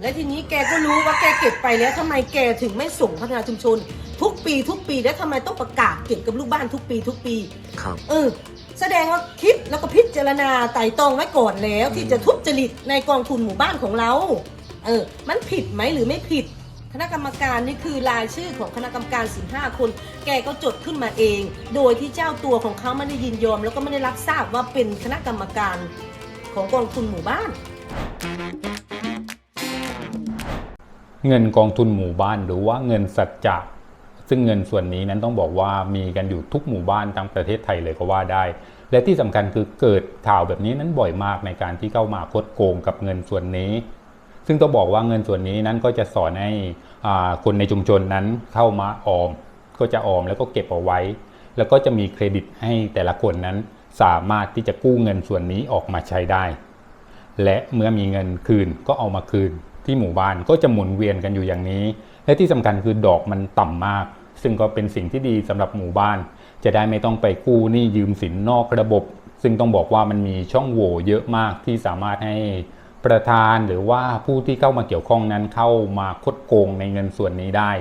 และทีนี้แกก็รู้ว่าแกเก็บไปแล้วทำไมแกถึงไม่ส่งพัฒนาชุมชน ทุกปีทุกปีแล้วทำไมต้องประกาศเก็บกับลูกบ้านทุกปีทุกปีครับเออแสดงว่าคิดแล้วก็พิจารณาไต่ตรองไว้ก่อนแล้ว ที่จะทุจริตในกองทุนหมู่บ้านของเราเออมันผิดไหมหรือไม่ผิด คณะกรรมการนี่คือรายชื่อของคณะกรรมการสิบห้าคน แกก็จดขึ้นมาเอง โดยที่เจ้าตัวของเขาไม่ได้ยินยอม แล้วก็ไม่ได้รับทราบว่าเป็นคณะกรรมการของกองทุนหมู่บ้าน เงินกองทุนหมู่บ้านหรือว่าเงินสัจจะซึ่งเงินส่วนนี้นั้นต้องบอกว่ามีกันอยู่ทุกหมู่บ้านทั้งประเทศไทยเลยก็ว่าได้ และที่สำคัญคือเกิดข่าวแบบนี้นั้นบ่อยมากในการที่เข้ามาคดโกงกับเงินส่วนนี้ ซึ่งต้องบอกว่าเงินส่วนนี้นั้นก็จะสอนให้คนในชุมชนนั้นเข้ามาออม ก็จะออมแล้วก็เก็บเอาไว้ แล้วก็จะมีเครดิตให้แต่ละคนนั้นสามารถที่จะกู้เงินส่วนนี้ออกมาใช้ได้ และเมื่อมีเงินคืนก็เอามาคืน ที่หมู่บ้านก็จะหมุนเวียนกันอยู่อย่างนี้ และที่สำคัญคือดอกมันต่ำมาก ซึ่งก็เป็นสิ่งที่ดีสำหรับหมู่บ้าน จะได้ไม่ต้องไปกู้หนี้ยืมสินนอกระบบ ซึ่งต้องบอกว่ามันมีช่องโหว่เยอะมากที่สามารถให้ประธานหรือว่าผู้ที่เข้ามาเกี่ยวข้องนั้นเข้ามาคดโกงในเงินส่วนนี้ได้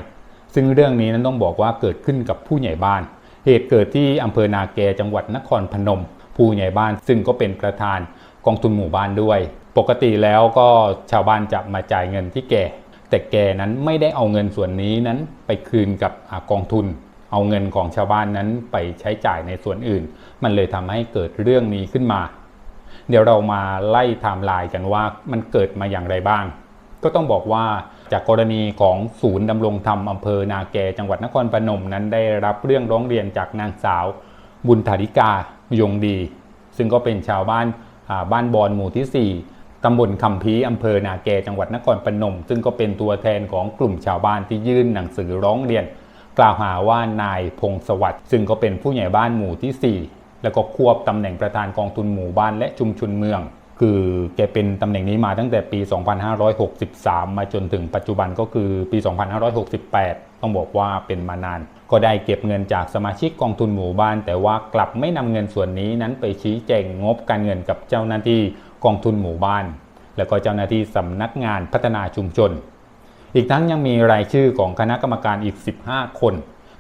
ซึ่งเรื่องนี้นั้นต้องบอกว่าเกิดขึ้นกับผู้ใหญ่บ้าน เหตุเกิดที่อำเภอนาแกจังหวัดนครพนม ผู้ใหญ่บ้านซึ่งก็เป็นประธานกองทุนหมู่บ้านด้วย ปกติแล้วก็ชาวบ้านจะมาจ่ายเงินที่แก่ แต่แก่นั้นไม่ได้เอาเงินส่วนนี้นั้นไปคืนกับอกองทุน เอาเงินของชาวบ้านนั้นไปใช้จ่ายในส่วนอื่น มันเลยทำให้เกิดเรื่องนี้ขึ้นมา เดี๋ยวเรามาไล่ไทม์ไลน์กันว่ามันเกิดมาอย่างไรบ้าง ก็ต้องบอกว่าจากกรณีของศูนย์ดำรงธรรมอำเภอนาแกจังหวัดนครพนมนั้นได้รับเรื่องร้องเรียนจากนางสาว บุญธาริกายงดี ซึ่งก็เป็นชาวบ้านบ้านบอนหมู่ที่ 4 ตำบลคำพีอำเภอนาแกจังหวัดนครพนม ซึ่งก็เป็นตัวแทนของกลุ่มชาวบ้านที่ยื่นหนังสือร้องเรียน กล่าวหาว่านายพงศวัสดิ์ซึ่งก็เป็นผู้ใหญ่บ้านหมู่ที่ 4 แล้วก็ควบตำแหน่งประธานกองทุนหมู่บ้านและชุมชนเมือง คือแกเป็นตำแหน่งนี้มาตั้งแต่ปี 2563 มาจนถึงปัจจุบันก็คือปี 2568 ต้องบอกว่าเป็นมานาน ก็ได้เก็บเงินจากสมาชิกกองทุนหมู่บ้าน แต่ว่ากลับไม่นำเงินส่วนนี้นั้นไปชี้แจงงบการเงินกับเจ้าหน้าที่กองทุนหมู่บ้าน แล้วก็เจ้าหน้าที่สำนักงานพัฒนาชุมชน อีกทั้งยังมีรายชื่อของคณะกรรมการอีก 15 คน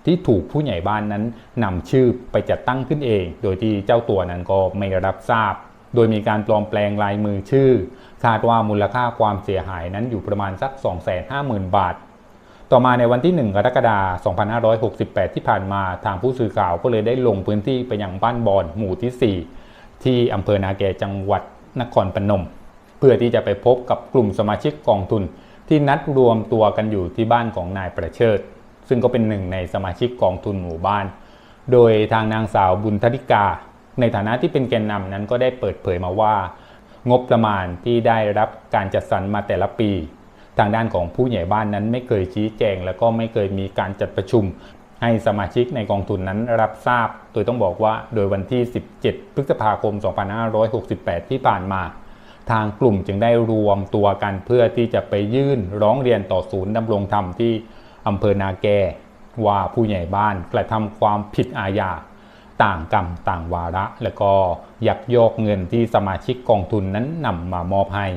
ที่ถูกผู้ใหญ่บ้านนั้นนำชื่อไปจัดตั้งขึ้นเอง โดยที่เจ้าตัวนั้นก็ไม่รับทราบ โดยมีการปลอมแปลงลายมือชื่อ คาดว่ามูลค่าความเสียหายนั้นอยู่ประมาณสัก 250,000 บาทต่อมาในวันที่ 1 กรกฎาคม 2568 ที่ผ่านมาทางผู้สื่อข่าวก็เลยได้ลงพื้นที่ไปยังบ้านบอนหมู่ที่ 4 ที่อำเภอนาแกจังหวัดนครพนม เพื่อที่จะไปพบกับกลุ่มสมาชิกกองทุน ที่นัดรวมตัวกันอยู่ที่บ้านของนายประเชิด ซึ่งก็เป็นหนึ่งในสมาชิกกองทุนหมู่บ้าน โดยทางนางสาวบุญธริกา ในฐานะที่เป็นแกนนำนั้นก็ได้เปิดเผยมาว่า งบประมาณที่ได้รับการจัดสรรมาแต่ละปี ทางด้านของผู้ใหญ่บ้านนั้นไม่เคยชี้แจง แล้วก็ไม่เคยมีการจัดประชุมให้สมาชิกในกองทุนนั้นรับทราบ โดยต้องบอกว่าโดยวันที่ 17 พฤษภาคม 2568 ที่ผ่านมา ทางกลุ่มจึงได้รวมตัวกันเพื่อที่จะไปยื่นร้องเรียนต่อศูนย์ดำรงธรรมที่อำเภอนาแกว่าผู้ใหญ่บ้านกระทำความผิดอาญาต่างกรรมต่างวาระ แล้วก็ยักยอกเงินที่สมาชิกกองทุนนั้นนำมามอบให้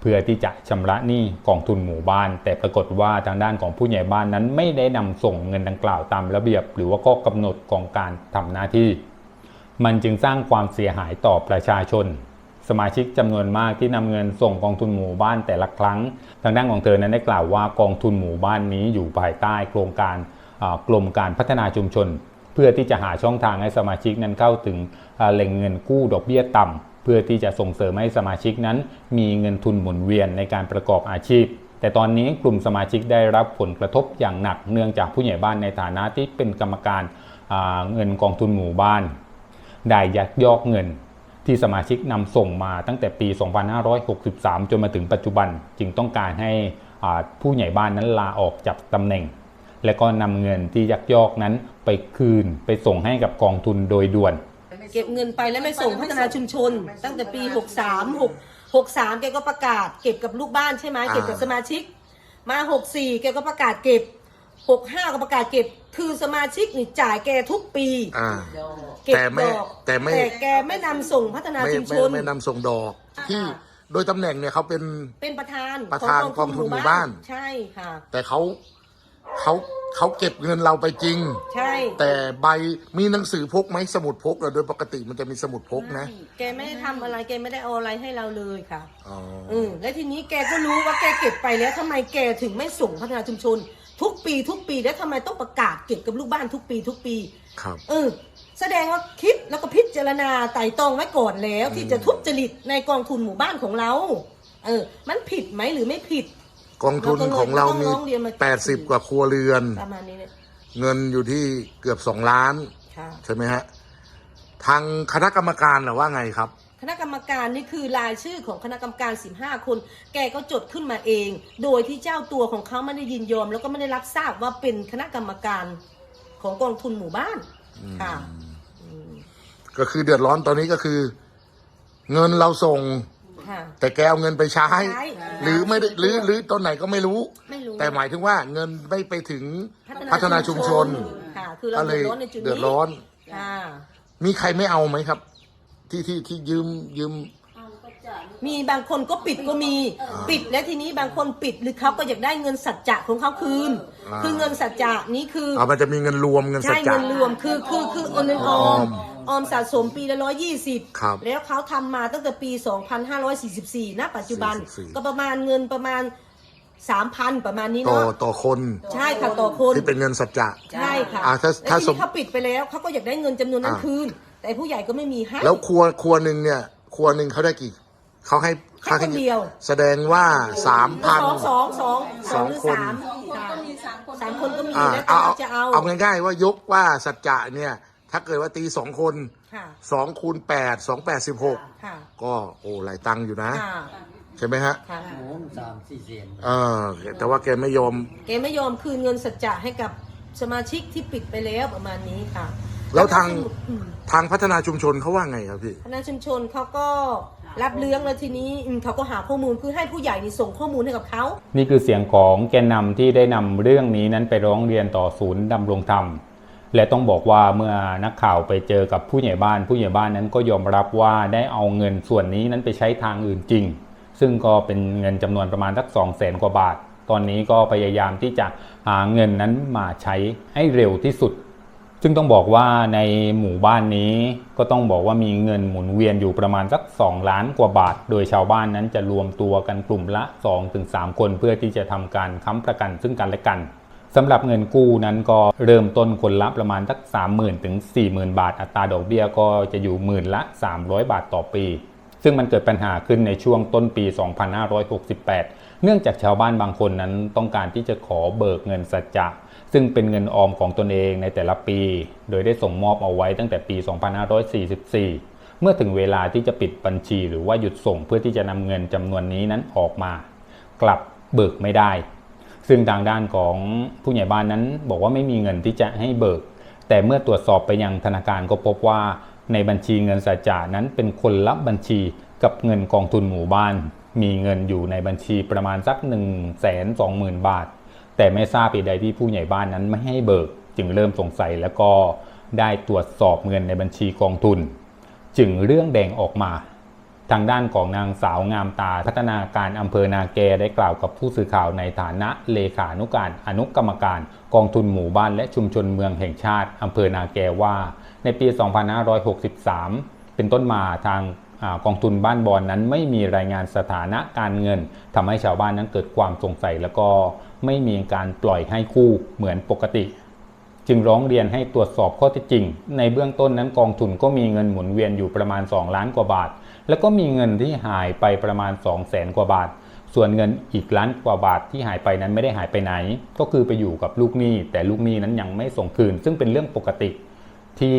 เพื่อที่จะชำระหนี้กองทุนหมู่บ้าน แต่ปรากฏว่าทางด้านของผู้ใหญ่บ้านนั้นไม่ได้นำส่งเงินดังกล่าวตามระเบียบ หรือว่าข้อกำหนดของการทำหน้าที่ มันจึงสร้างความเสียหายต่อประชาชน สมาชิกจำนวนมากที่นำเงินส่งกองทุนหมู่บ้านแต่ละครั้ง ทางด้านของเธอนั้นได้กล่าวว่ากองทุนหมู่บ้านนี้อยู่ภายใต้โครงการกรมการพัฒนาชุมชน เพื่อที่จะหาช่องทางให้สมาชิกนั้นเข้าถึงแหล่งเงินกู้ดอกเบี้ยต่ำเพื่อที่จะส่งเสริมให้สมาชิกนั้น มีเงินทุนหมุนเวียนในการประกอบอาชีพ แต่ตอนนี้กลุ่มสมาชิกได้รับผลกระทบอย่างหนัก เนื่องจากผู้ใหญ่บ้านในฐานะที่เป็นกรรมการเงินกองทุนหมู่บ้าน ได้ยักยอกเงิน ที่สมาชิกนำส่งมาตั้งแต่ปี 2563 จนมาถึงปัจจุบัน จึงต้องการให้ผู้ใหญ่บ้านนั้นลาออกจากตำแหน่ง และก็นำเงินที่ยักยอกนั้นไปคืนไปส่งให้กับกองทุนโดยด่วน เก็บเงินไปแล้วไม่ส่งพัฒนาชุมชน ตั้งแต่ปี 63 6 63 แกก็ประกาศเก็บกับลูกบ้านใช่ไหมเก็บกับสมาชิก มา 64 แกก็ประกาศเก็บ 65ก็ประกาศเก็บ คือสมาชิกนี่จ่ายแกทุกปีอ่า เก็บแต่ไม่ดอกแต่ไม่แต่แกไม่นำส่งพัฒนาไม่ชุมชไม่น ไม่นำส่งดอกอ่า ที่โดยตำแหน่งเนี่ยเขาเป็น เป็นประธานประธานกองทุนหมู่บ้าน ใช่ค่ะ แต่เขาเขาเขาเก็บเงินเราไปจริง ใช่แต่ใบมีหนังสือพกไหมสมุดพกเหรอโดยปกติมันจะมีสมุดพกนะแกไม่ได้ทำอะไรแกไม่ได้เอาอะไรให้เราเลยค่ะ อ๋อ อืมและทีนี้แกก็รู้ว่าแกเก็บไปแล้วทำไมแกถึงไม่ส่งพัฒนาชุมชน ทุกปีทุกปีแล้วทำไมต้องประกาศเก็บกับลูกบ้านทุกปีทุกปี ครับ เออ แสดงว่าคิดแล้วก็พิจารณาไต่ตรองไว้ก่อนแล้ว ที่จะทุจริตในกองทุนหมู่บ้านของเรา เออ มันผิดไหมหรือไม่ผิด กองทุนของเรามีเราก็ต้องร้องเรียนมา แปดสิบกว่าครัวเรือน ประมาณนี้เนี่ยเงินอยู่ที่เกือบสองล้าน ค่ะ ใช่ไหมฮะ ทางคณะกรรมการหรือว่าไงครับ คณะกรรมการนี่คือรายชื่อของคณะกรรมการ 15 คน แกก็จดขึ้นมาเอง โดยที่เจ้าตัวของเขาไม่ได้ยินยอม แล้วก็ไม่ได้รับทราบว่าเป็นคณะกรรมการของกองทุนหมู่บ้านค่ะอืมก็คือเดือดร้อนตอนนี้ก็คือ เงินเราส่งค่ะแต่แกเอาเงินไปใช้ใช้ หรือไม่ได้หรือหรือตอนไหนก็ไม่รู้ไม่รู้ แต่หมายถึงว่าเงินไม่ไปถึงพัฒนาชุมชนค่ะคือเราก็เลเดือยดร้อนในจุดนี้เดือดร้อนค่ะมีใครไม่เอาไหมครับ ที่ที่ที่ยืมยืม มีบางคนก็ปิดก็มีปิดและทีนี้บางคนปิดหรือเขาก็อยากได้เงินสัจจะของเขาคืน อ่า คือเงินสัจจะนี้คือเอามันจะมีเงินรวมเงินสัใช่จจะ เงินรวมคือคือคือเงินออมออมสะสมปีละร้อยยี่สิบครับแล้วเขาทำมาตั้งแต่ปี 2544ณปัจจุบัน44 ก็ประมาณเงินประมาณ 3,000 ประมาณนี้ต่อเนาะต่อคนใช่ค่ะต่อคน ที่เป็นเงินสัจจะ ใช่ค่ะอ่าถ้าแล้วถ้าทีสมนี้เขาปิดไปแล้วเขาก็อยากได้เงินจำนวนนั้นอ่าคืน แต่ผู้ใหญ่ก็ไม่มีให้ แล้วครัวครัวหนึ่งเนี่ย ครัวหนึ่งเขาได้กี่เขาให้แค่คนเดียว แสดงว่าสามพัน สองสองสองสองหรือสองคน สามค่ะสามคนก็มีอ่าแล้วแต่เอาเราจะเอาเอาง่ายๆว่ายกว่าสัจจะเนี่ย ถ้าเกิดว่าตีสองคนค่ะสองคูณแปดสองแปดสิบหกค่ะก็โอ้หลายตังค์อยู่นะ ค่ะใช่ไหมฮะค่ะโอ้สามสี่เซนเออแต่ว่าแกไม่ยอม แกไม่ยอมคืนเงินสัจจะให้กับสมาชิกที่ปิดไปแล้วประมาณนี้ค่ะ แล้วทางอืมทางพัฒนาชุมชนเขาว่าไงครับพี่ คณะชุมชนเขาก็รับเรื่องแล้วทีนี้อืมเขาก็หาข้อมูลคือให้ผู้ใหญ่นี่ส่งข้อมูลให้กับเขา นี่คือเสียงของแกนนำที่ได้นำเรื่องนี้นั้นไปร้องเรียนต่อศูนย์ดำรงธรรม และต้องบอกว่าเมื่อนักข่าวไปเจอกับผู้ใหญ่บ้าน ผู้ใหญ่บ้านนั้นก็ยอมรับว่าได้เอาเงินส่วนนี้นั้นไปใช้ทางอื่นจริง ซึ่งก็เป็นเงินจำนวนประมาณสัก2 0 0แสนกว่าบาท ตอนนี้ก็พยายามที่จะหาเงินนั้นมาใช้ให้เร็วที่สุด ซึ่งต้องบอกว่าในหมู่บ้านนี้ก็ต้องบอกว่ามีเงินหมุนเวียนอยู่ประมาณสัก 2 ล้านกว่าบาท โดยชาวบ้านนั้นจะรวมตัวกันกลุ่มละ 2-3 คนเพื่อที่จะทำการค้ำประกันซึ่งกันและกันสำหรับเงินกู้นั้นก็เริ่มต้นคนละประมาณสัก 30,000 ถึง 40,000 บาท อัตราดอกเบี้ยก็จะอยู่หมื่นละ 300 บาทต่อปี ซึ่งมันเกิดปัญหาขึ้นในช่วงต้นปี 2568 เนื่องจากชาวบ้านบางคนนั้นต้องการที่จะขอเบิกเงินสัจจะ ซึ่งเป็นเงินออมของตนเองในแต่ละปี โดยได้ส่งมอบเอาไว้ตั้งแต่ปี 2544 เมื่อถึงเวลาที่จะปิดบัญชีหรือว่าหยุดส่งเพื่อที่จะนำเงินจำนวนนี้นั้นออกมา กลับเบิกไม่ได้ ซึ่งทางด้านของผู้ใหญ่บ้านนั้นบอกว่าไม่มีเงินที่จะให้เบิก แต่เมื่อตรวจสอบไปยังธนาคารก็พบว่า ในบัญชีเงินสัจจานั้นเป็นคนละบัญชีกับเงินกองทุนหมู่บ้าน มีเงินอยู่ในบัญชีประมาณสัก 1 2 0 0 0 0 บาท แต่ไม่ทราบเหตุใดที่ผู้ใหญ่บ้านนั้นไม่ให้เบิก จึงเริ่มสงสัยแล้วก็ได้ตรวจสอบเงินในบัญชีกองทุน จึงเรื่องแดงออกมา ทางด้านของนางสาวงามตาพัฒนาการอำเภอนาแกได้กล่าวกับผู้สื่อข่าวในฐานะเลขานุการอนุกรรมการ กองทุนหมู่บ้านและชุมชนเมืองแห่งชาติอำเภอนาแกว่า ในปี 2563 เป็นต้นมาทางอกองทุนบ้านบอนนั้นไม่มีรายงานสถานะการเงินทำให้ชาวบ้านนั้นเกิดความสงสัยแล้วก็ไม่มีการปล่อยให้กู้เหมือนปกติ จึงร้องเรียนให้ตรวจสอบข้อเท็จจริง ในเบื้องต้นนั้นกองทุนก็มีเงินหมุนเวียนอยู่ประมาณ 2 ล้านกว่าบาท แล้วก็มีเงินที่หายไปประมาณ 2 0 0แสนกว่าบาท ส่วนเงินอีกล้านกว่าบาทที่หายไปนั้นไม่ได้หายไปไหน ก็คือไปอยู่กับลูกหนี้ แต่ลูกหนี้นั้นยังไม่ส่งคืน ซึ่งเป็นเรื่องปกติที่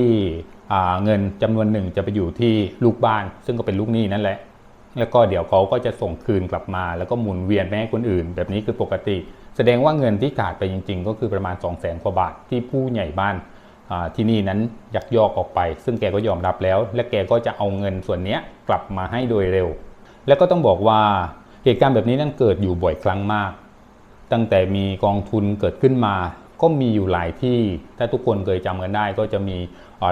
เงินจำนวนหนึ่งจะไปอยู่ที่ลูกบ้าน ซึ่งก็เป็นลูกหนี้นั่นแหละ แล้วก็เดี๋ยวเขาก็จะส่งคืนกลับมา แล้วก็หมุนเวียนไปให้คนอื่น แบบนี้คือปกติ แสดงว่าเงินที่ขาดไปจริง ๆ ก็คือประมาณ 2 0 0แสนกว่าบาทที่ผู้ใหญ่บ้านที่นี่นั้นยักยอกออกไป ซึ่งแกก็ยอมรับแล้ว และแกก็จะเอาเงินส่วนนี้กลับมาให้โดยเร็ว แล้วก็ต้องบอกว่าเหตุการณ์แบบนี้นั้นเกิดอยู่บ่อยครั้งมาก ตั้งแต่มีกองทุนเกิดขึ้นมา ก็มีอยู่หลายที่ ถ้าทุกคนเคยจำกันได้ก็จะมี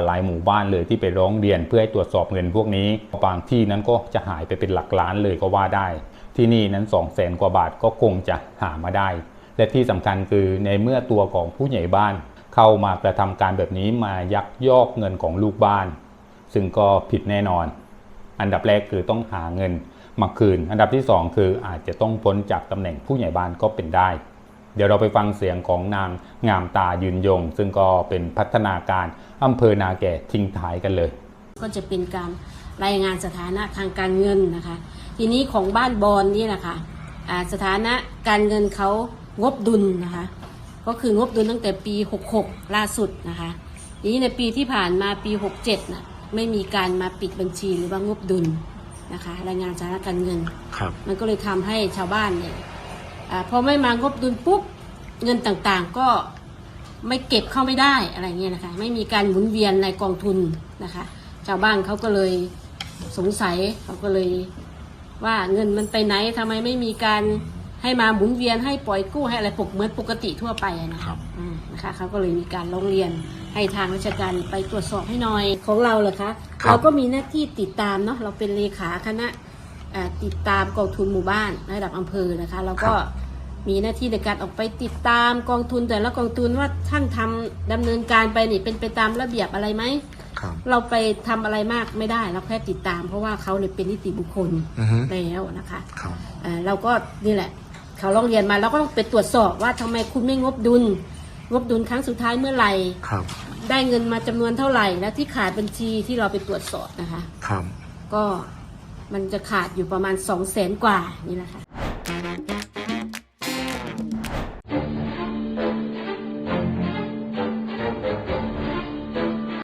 หลายหมู่บ้านเลยที่ไปร้องเรียนเพื่อให้ตรวจสอบเงินพวกนี้ บางที่นั้นก็จะหายไปเป็นหลักล้านเลยก็ว่าได้ ที่นี่นั้น2 0 0แสนกว่าบาทก็คงจะหามาได้ และที่สำคัญคือในเมื่อตัวของผู้ใหญ่บ้าน เข้ามากระทำการแบบนี้มายักยอกเงินของลูกบ้าน ซึ่งก็ผิดแน่นอน อันดับแรกคือต้องหาเงินมาคืน อันดับที่สองคืออาจจะต้องพ้นจากตำแหน่งผู้ใหญ่บ้านก็เป็นได้ เดี๋ยวเราไปฟังเสียงของนางงามตายืนยง ซึ่งก็เป็นพัฒนาการอำเภอนาแก่ทิ้งท้ายกันเลย ก็จะเป็นการรายงานสถานะทางการเงินนะคะ ทีนี้ของบ้านบอลนี่นะคะอ่าสถานะการเงินเขางบดุลนะคะ ก็คืองบดุลตั้งแต่ปี 66 ล่าสุดนะคะทีนี้ในปีที่ผ่านมาปี 67นะไม่มีการมาปิดบัญชีหรือว่างบดุลนะคะ รายงานสถานะการเงินครับมันก็เลยทำให้ชาวบ้านเนี่ย อาพอไม่มางบดุลปุ๊บเงินต่างๆก็ไม่เก็บเข้าไม่ได้อะไรเงี้ยนะคะไม่มีการหมุนเวียนในกองทุนนะคะ ชาวบ้านเขาก็เลยสงสัยเขาก็เลยว่าเงินมันไปไหนทำไมไม่มีการให้มาหมุนเวียนให้ปล่อยกู้ให้อะไรปกเหมือนปกติทั่วไปอะนะคะอืมนะคะเขาก็เลยมีการร้องเรียนให้ทางราชการไปตรวจสอบให้หน่อยของเราเหรอคะครับเราก็มีหน้าที่ติดตามเนาะเราเป็นเลขาคณะอ่า ติดตามกองทุนหมู่บ้านระดับอำเภอนะคะ แล้วก็มีหน้าที่ในการออกไปติดตามกองทุนแต่ละกองทุนว่าท่านทำดำเนินการไปนี่เป็นไปตามระเบียบอะไรไหมครับเราไปทำอะไรมากไม่ได้เราแค่ติดตาม เพราะว่าเขาเนี่ยเป็นนิติบุคคลอือฮึแล้วนะคะครับอ่าเราก็นี่แหละ เขาร้องเรียนมาเราก็ต้องไปตรวจสอบว่าทำไมคุณไม่งบดุล งบดุลครั้งสุดท้ายเมื่อไหร่ครับได้เงินมาจำนวนเท่าไหร่ แล้วที่ขาดบัญชีที่เราไปตรวจสอบนะคะครับก็ มันจะขาดอยู่ประมาณ 2 0 0แสนกว่านี่แหละค่ะ